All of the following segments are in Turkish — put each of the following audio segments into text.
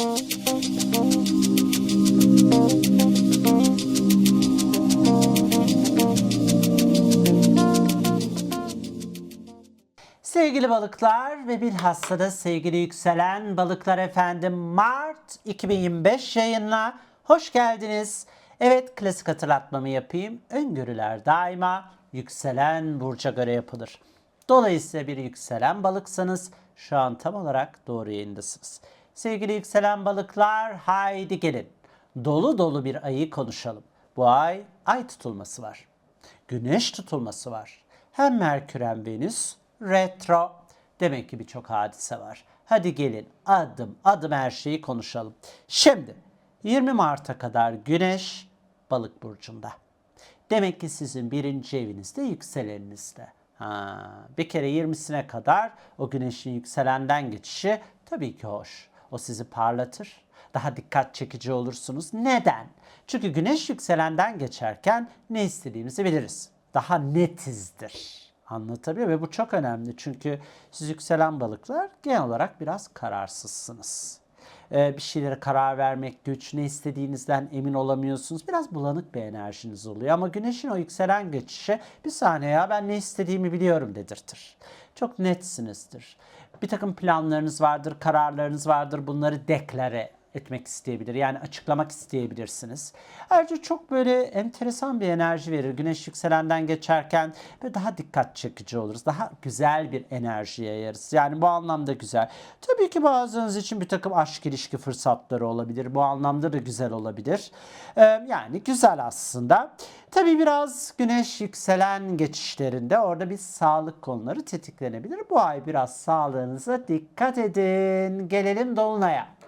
Sevgili balıklar ve bilhassa da sevgili yükselen balıklar efendim Mart 2025 yayınına hoş geldiniz. Evet klasik hatırlatmamı yapayım. Öngörüler daima yükselen burca göre yapılır. Dolayısıyla bir yükselen balıksanız şu an tam olarak doğru yayındasınız. Sevgili yükselen balıklar haydi gelin. Dolu dolu bir ayı konuşalım. Bu ay ay tutulması var. Güneş tutulması var. Hem Merkür hem Venüs retro. Demek ki birçok hadise var. Hadi gelin adım adım her şeyi konuşalım. Şimdi 20 Mart'a kadar Güneş Balık burcunda. Demek ki sizin birinci evinizde yükselenizde. Ha, bir kere 20'sine kadar o güneşin yükselenden geçişi tabii ki hoş. O sizi parlatır. Daha dikkat çekici olursunuz. Neden? Çünkü güneş yükselenden geçerken ne istediğimizi biliriz. Daha netizdir. Anlatabiliyor ve bu çok önemli çünkü siz yükselen balıklar genel olarak biraz kararsızsınız. Ee, bir şeylere karar vermek güç, ne istediğinizden emin olamıyorsunuz. Biraz bulanık bir enerjiniz oluyor ama güneşin o yükselen geçişi bir saniye ya ben ne istediğimi biliyorum dedirtir. Çok netsinizdir. Bir takım planlarınız vardır, kararlarınız vardır. Bunları deklare etmek isteyebilir. Yani açıklamak isteyebilirsiniz. Ayrıca çok böyle enteresan bir enerji verir. Güneş yükselenden geçerken ve daha dikkat çekici oluruz. Daha güzel bir enerji yayarız. Yani bu anlamda güzel. Tabii ki bazınız için bir takım aşk ilişki fırsatları olabilir. Bu anlamda da güzel olabilir. Ee, yani güzel aslında. Tabii biraz güneş yükselen geçişlerinde orada bir sağlık konuları tetiklenebilir. Bu ay biraz sağlığınıza dikkat edin. Gelelim Dolunay'a.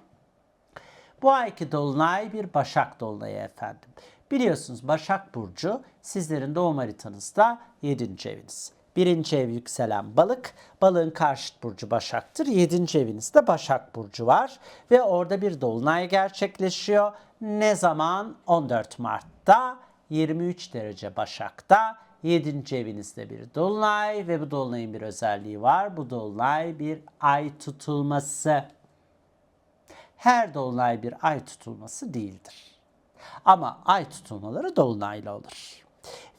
Bu ayki dolunay bir Başak Dolunayı efendim. Biliyorsunuz Başak Burcu sizlerin doğum haritanızda 7. eviniz. Birinci ev yükselen balık, balığın karşıt burcu Başak'tır. Yedinci evinizde Başak Burcu var ve orada bir dolunay gerçekleşiyor. Ne zaman? 14 Mart'ta 23 derece Başak'ta 7. evinizde bir dolunay ve bu dolunayın bir özelliği var. Bu dolunay bir ay tutulması her dolunay bir ay tutulması değildir. Ama ay tutulmaları dolunayla olur.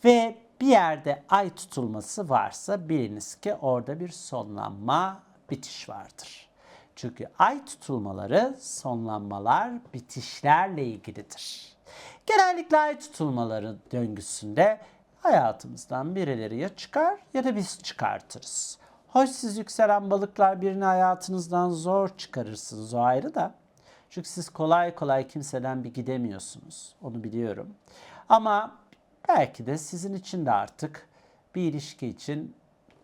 Ve bir yerde ay tutulması varsa biliniz ki orada bir sonlanma, bitiş vardır. Çünkü ay tutulmaları sonlanmalar, bitişlerle ilgilidir. Genellikle ay tutulmaları döngüsünde hayatımızdan birileri ya çıkar ya da biz çıkartırız. Hoş siz yükselen balıklar birini hayatınızdan zor çıkarırsınız o ayrı da. Çünkü siz kolay kolay kimseden bir gidemiyorsunuz. Onu biliyorum. Ama belki de sizin için de artık bir ilişki için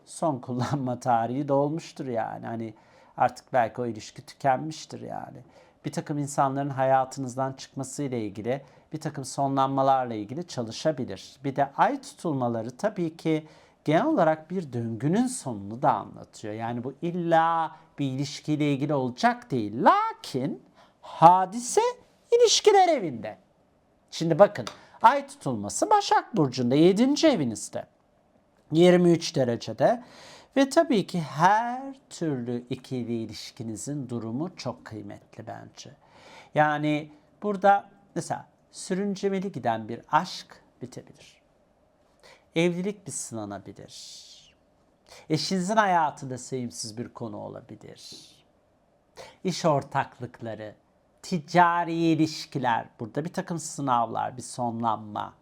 son kullanma tarihi dolmuştur yani. Hani artık belki o ilişki tükenmiştir yani. Bir takım insanların hayatınızdan çıkmasıyla ilgili, bir takım sonlanmalarla ilgili çalışabilir. Bir de ay tutulmaları tabii ki genel olarak bir döngünün sonunu da anlatıyor. Yani bu illa bir ilişkiyle ilgili olacak değil. Lakin hadise ilişkiler evinde. Şimdi bakın ay tutulması Başak Burcu'nda 7. evinizde. 23 derecede ve tabii ki her türlü ikili ilişkinizin durumu çok kıymetli bence. Yani burada mesela sürüncemeli giden bir aşk bitebilir. Evlilik bir sınanabilir. Eşinizin hayatında sevimsiz bir konu olabilir. İş ortaklıkları, ticari ilişkiler, burada bir takım sınavlar, bir sonlanma.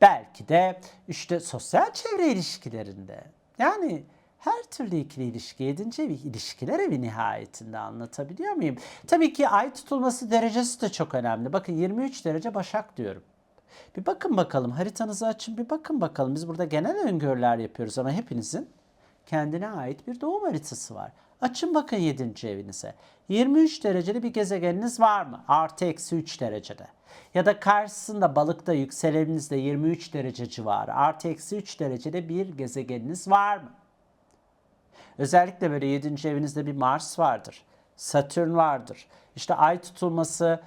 Belki de işte sosyal çevre ilişkilerinde. Yani her türlü ikili ilişki, yedinci evi, ilişkiler evi nihayetinde anlatabiliyor muyum? Tabii ki ay tutulması derecesi de çok önemli. Bakın 23 derece Başak diyorum. Bir bakın bakalım haritanızı açın bir bakın bakalım. Biz burada genel öngörüler yapıyoruz ama hepinizin kendine ait bir doğum haritası var. Açın bakın 7. evinize. 23 dereceli bir gezegeniniz var mı? Artı eksi 3 derecede. Ya da karşısında balıkta yükseleninizde 23 derece civarı. Artı eksi 3 derecede bir gezegeniniz var mı? Özellikle böyle 7. evinizde bir Mars vardır. Satürn vardır. İşte ay tutulması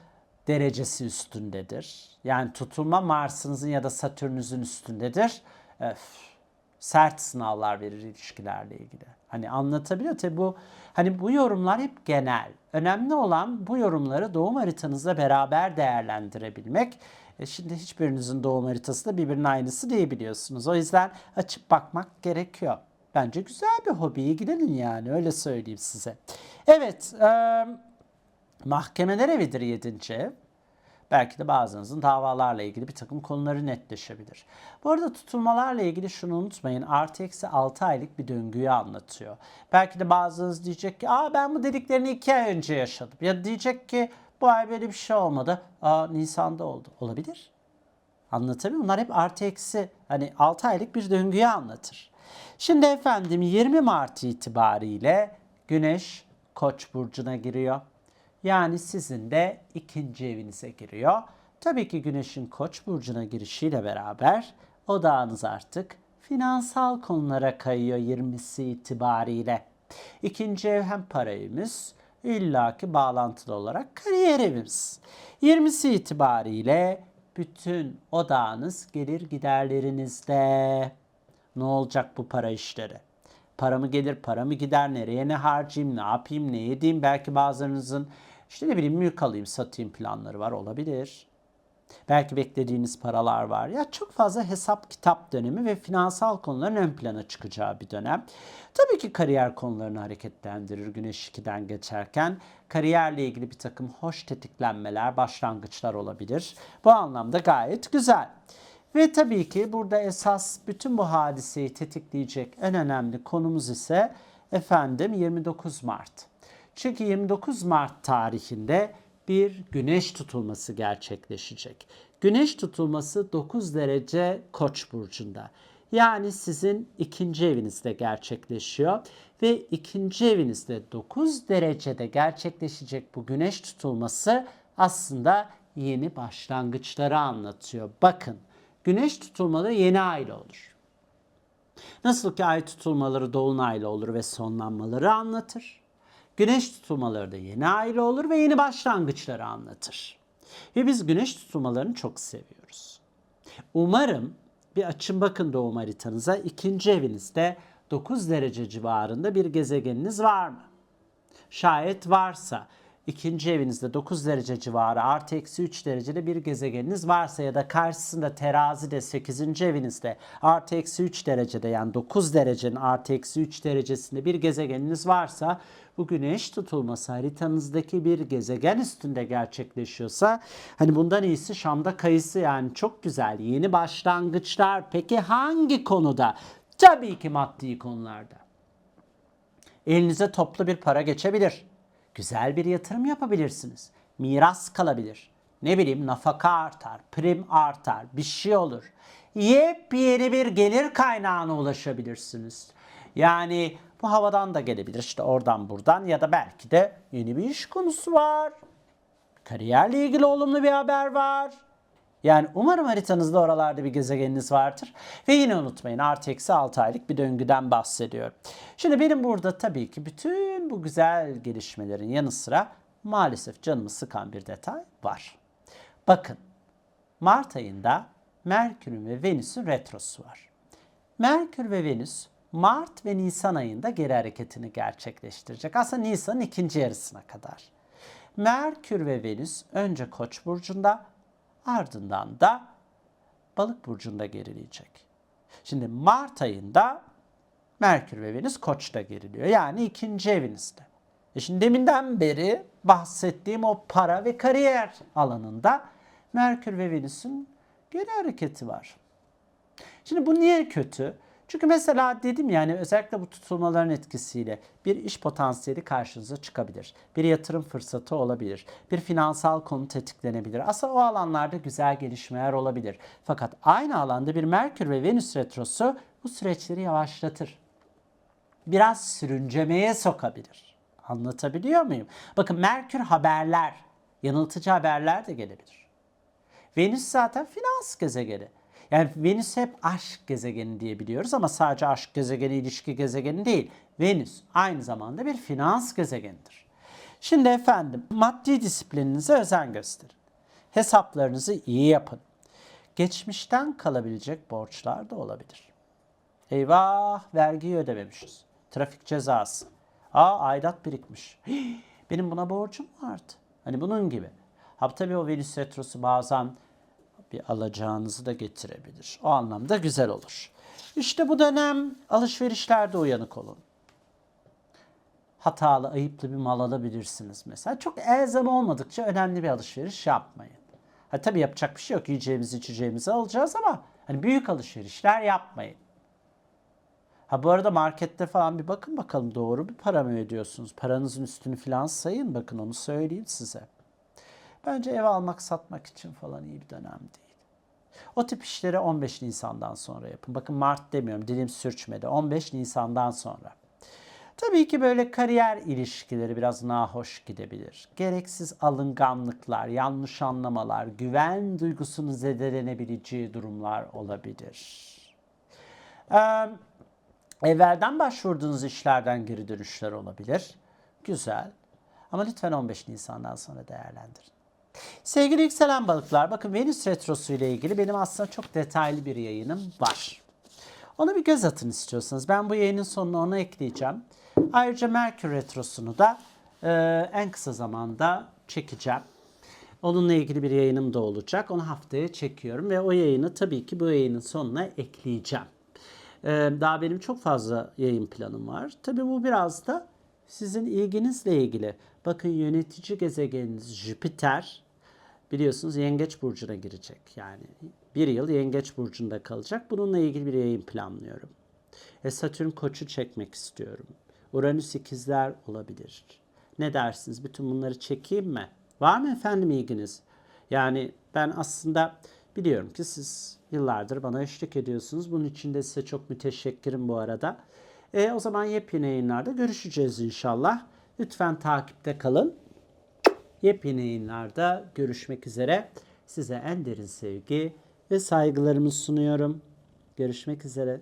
derecesi üstündedir. Yani tutulma Mars'ınızın ya da Satürn'ünüzün üstündedir. Öf, sert sınavlar verir ilişkilerle ilgili. Hani anlatabiliyor. Tabi bu hani bu yorumlar hep genel. Önemli olan bu yorumları doğum haritanızla beraber değerlendirebilmek. E şimdi hiçbirinizin doğum haritası da birbirinin aynısı değil biliyorsunuz. O yüzden açıp bakmak gerekiyor. Bence güzel bir hobi. ilgilenin yani öyle söyleyeyim size. Evet, e, mahkemeler evidir 7. Belki de bazınızın davalarla ilgili bir takım konuları netleşebilir. Bu arada tutulmalarla ilgili şunu unutmayın. Artı eksi 6 aylık bir döngüyü anlatıyor. Belki de bazınız diyecek ki Aa, ben bu dediklerini 2 ay önce yaşadım. Ya diyecek ki bu ay böyle bir şey olmadı. Aa, Nisan'da oldu. Olabilir. Anlatabiliyor? Bunlar hep artı eksi hani 6 aylık bir döngüyü anlatır. Şimdi efendim 20 Mart itibariyle Güneş Koç burcuna giriyor. Yani sizin de ikinci evinize giriyor. Tabii ki Güneş'in Koç burcuna girişiyle beraber odağınız artık finansal konulara kayıyor 20'si itibariyle. İkinci ev hem para evimiz illaki bağlantılı olarak kariyer evimiz. 20'si itibariyle bütün odağınız gelir giderlerinizde. Ne olacak bu para işleri? Para mı gelir, para mı gider, nereye ne harcayayım, ne yapayım, ne yediğim. Belki bazılarınızın işte ne bileyim mülk alayım, satayım planları var olabilir. Belki beklediğiniz paralar var. Ya çok fazla hesap kitap dönemi ve finansal konuların ön plana çıkacağı bir dönem. Tabii ki kariyer konularını hareketlendirir Güneş 2'den geçerken. Kariyerle ilgili bir takım hoş tetiklenmeler, başlangıçlar olabilir. Bu anlamda gayet güzel. Ve tabii ki burada esas bütün bu hadiseyi tetikleyecek en önemli konumuz ise efendim 29 Mart. Çünkü 29 Mart tarihinde bir güneş tutulması gerçekleşecek. Güneş tutulması 9 derece Koç burcunda. Yani sizin ikinci evinizde gerçekleşiyor ve ikinci evinizde 9 derecede gerçekleşecek bu güneş tutulması aslında yeni başlangıçları anlatıyor. Bakın güneş tutulmaları yeni aile olur. Nasıl ki ay tutulmaları dolunaylı olur ve sonlanmaları anlatır. Güneş tutulmaları da yeni aile olur ve yeni başlangıçları anlatır. Ve biz güneş tutulmalarını çok seviyoruz. Umarım bir açın bakın doğum haritanıza ikinci evinizde 9 derece civarında bir gezegeniniz var mı? Şayet varsa ikinci evinizde 9 derece civarı artı eksi 3 derecede bir gezegeniniz varsa ya da karşısında terazide 8. evinizde artı eksi 3 derecede yani 9 derecenin artı eksi 3 derecesinde bir gezegeniniz varsa bu güneş tutulması haritanızdaki bir gezegen üstünde gerçekleşiyorsa hani bundan iyisi Şam'da kayısı yani çok güzel yeni başlangıçlar peki hangi konuda? Tabii ki maddi konularda. Elinize toplu bir para geçebilir. Güzel bir yatırım yapabilirsiniz. Miras kalabilir. Ne bileyim nafaka artar, prim artar, bir şey olur. Yepyeni bir gelir kaynağına ulaşabilirsiniz. Yani bu havadan da gelebilir işte oradan buradan ya da belki de yeni bir iş konusu var. Kariyerle ilgili olumlu bir haber var. Yani umarım haritanızda oralarda bir gezegeniniz vardır. Ve yine unutmayın artı eksi 6 aylık bir döngüden bahsediyorum. Şimdi benim burada tabii ki bütün bu güzel gelişmelerin yanı sıra maalesef canımı sıkan bir detay var. Bakın Mart ayında Merkür'ün ve Venüs'ün retrosu var. Merkür ve Venüs Mart ve Nisan ayında geri hareketini gerçekleştirecek. Aslında Nisan'ın ikinci yarısına kadar. Merkür ve Venüs önce Koç burcunda ardından da Balık burcunda gerileyecek. Şimdi Mart ayında Merkür ve Venüs Koç'ta geriliyor. Yani ikinci evinizde. E şimdi deminden beri bahsettiğim o para ve kariyer alanında Merkür ve Venüs'ün geri hareketi var. Şimdi bu niye kötü? Çünkü mesela dedim yani özellikle bu tutulmaların etkisiyle bir iş potansiyeli karşınıza çıkabilir. Bir yatırım fırsatı olabilir. Bir finansal konu tetiklenebilir. Aslında o alanlarda güzel gelişmeler olabilir. Fakat aynı alanda bir Merkür ve Venüs retrosu bu süreçleri yavaşlatır. Biraz sürüncemeye sokabilir. Anlatabiliyor muyum? Bakın Merkür haberler, yanıltıcı haberler de gelebilir. Venüs zaten finans gezegeni. Yani Venüs hep aşk gezegeni diye biliyoruz ama sadece aşk gezegeni, ilişki gezegeni değil. Venüs aynı zamanda bir finans gezegenidir. Şimdi efendim maddi disiplininize özen gösterin. Hesaplarınızı iyi yapın. Geçmişten kalabilecek borçlar da olabilir. Eyvah vergiyi ödememişiz. Trafik cezası. Aa aidat birikmiş. Benim buna borcum vardı. Hani bunun gibi. Ha tabii o Venüs retrosu bazen bir alacağınızı da getirebilir. O anlamda güzel olur. İşte bu dönem alışverişlerde uyanık olun. Hatalı, ayıplı bir mal alabilirsiniz mesela. Çok elzem olmadıkça önemli bir alışveriş yapmayın. Ha tabii yapacak bir şey yok. Yiyeceğimizi, içeceğimizi alacağız ama hani büyük alışverişler yapmayın. Ha bu arada markette falan bir bakın bakalım doğru bir para mı ödüyorsunuz? Paranızın üstünü falan sayın bakın onu söyleyeyim size. Bence ev almak satmak için falan iyi bir dönem değil. O tip işleri 15 Nisan'dan sonra yapın. Bakın Mart demiyorum dilim sürçmedi. 15 Nisan'dan sonra. Tabii ki böyle kariyer ilişkileri biraz nahoş gidebilir. Gereksiz alınganlıklar, yanlış anlamalar, güven duygusunun zedelenebileceği durumlar olabilir. Ee, evvelden başvurduğunuz işlerden geri dönüşler olabilir. Güzel. Ama lütfen 15 Nisan'dan sonra değerlendirin. Sevgili yükselen balıklar, bakın Venüs Retrosu ile ilgili benim aslında çok detaylı bir yayınım var. Ona bir göz atın istiyorsanız. Ben bu yayının sonuna onu ekleyeceğim. Ayrıca Merkür Retrosu'nu da e, en kısa zamanda çekeceğim. Onunla ilgili bir yayınım da olacak. Onu haftaya çekiyorum ve o yayını tabii ki bu yayının sonuna ekleyeceğim. Ee, daha benim çok fazla yayın planım var. Tabii bu biraz da sizin ilginizle ilgili. Bakın yönetici gezegeniniz Jüpiter biliyorsunuz Yengeç Burcu'na girecek. Yani bir yıl Yengeç Burcu'nda kalacak. Bununla ilgili bir yayın planlıyorum. E Satürn Koç'u çekmek istiyorum. Uranüs ikizler olabilir. Ne dersiniz? Bütün bunları çekeyim mi? Var mı efendim ilginiz? Yani ben aslında biliyorum ki siz yıllardır bana eşlik ediyorsunuz. Bunun için de size çok müteşekkirim bu arada. E, o zaman yepyeni yayınlarda görüşeceğiz inşallah. Lütfen takipte kalın. Yepyeni yayınlarda görüşmek üzere. Size en derin sevgi ve saygılarımı sunuyorum. Görüşmek üzere.